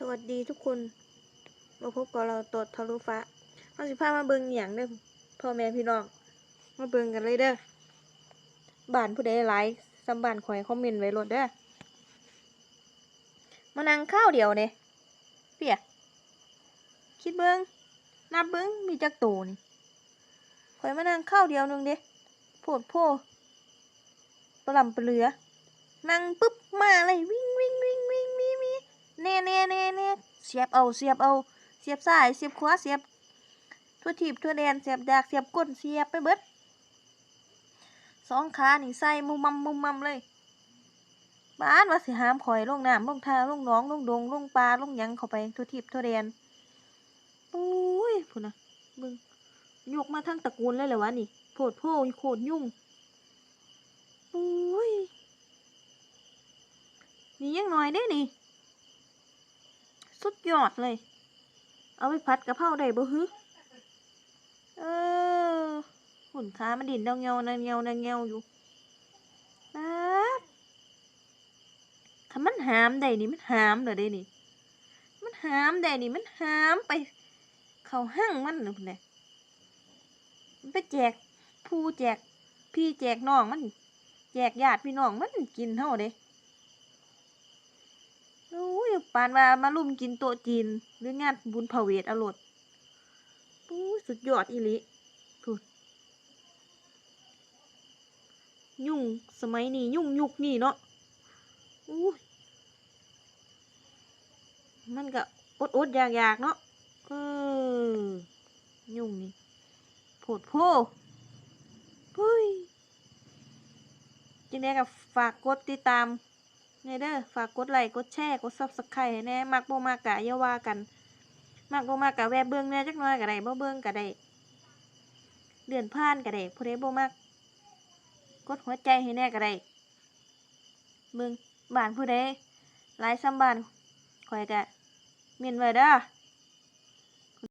สวัสดีทุกคน มาพบกับเราตดทะลุฟ้าเราสิพามาเบิงอหย่างเด้อพ่อแม่พี่น้อง มาเบิงกันเลยเด้อบ้านผู้ใดหลายสำบ้านข่อยคอมเมนต์ไว้โลดเด้อมานั่งข้าวเดียวเนี่ยเปียคิดเบิงนับเบิงมีจักโตนี่ข่อยมานั่งข้าวเดียวหนึงเด้โพดโพปลำปลาเหลือนั่งปุ๊บมาเลยวิ่งวิ่งวิ่งวิ่งวิ่งวิ่งแน่แน่แน่แน่ เสียบเอาเสียบเอา เสียบซ้ายเสียบขวาเสียบทั่วทีบทั่วแดนเสียบดากเสียบก้นเสียบไปเบิดสองขาหนีใส่มุมมัมมุมมัมเลยบ้านว่าสิหามข่อยลงน้ำลงทาลงน้องลงดงลงปลาลงยังเข้าไปทั่วทิพทั่วแดนอุ้ยพูดนะเบึงยกมาทั้งตระกูลเลยเหรอวะนี่โผดโพโคตรยุ่งอุ้ยนี่ยังน้อยเด้นี่ สุดยอดเลย เอาไปผัดกะเพราได้บ่ฮึเออหุ่นขามันดินเดาเงาเดาเงาเดาเงาอยู่ป๊าดถ้ามันหามได้นี่มันหามเด้อเด้นี่ มันหามได้นี่มันหามไป เขาห้างมันน่ะพุ่นน่ะมันไปแจกผู้แจกพี่แจกน้องมัน แจกญาติพี่น้องมันกินเท่าเด้ ปานว่ามารุมกินโต๊ะจีน หรืองานบุญพระเวทอรรถโอ้สุดยอดอีลิพูดยุ่งสมัยนี้ยุ่งยุคนี้เนาะอู้มันก็อดอดอยากอยากเนาะเออยุ่งนี่โผดโพเฮ้ยจังได้กับฝากกดติดตาม ในเด้อฝากกดไลค์กดแชร์กดซับสไครต์ให้แน่มักบ่มากกะอย่าว่ากันมักบ่มากกะแวะเบิ่งแน่จักหน่อยก็ได้บ่เบิ่งก็ได้เดือนผ่านก็ได้ผู้ใดบ่มักกดหัวใจให้แน่ก็ได้เบิ่งบ้านผู้ใดหลายซ้ำบ้านข่อยกะเมียนไว้เด้อ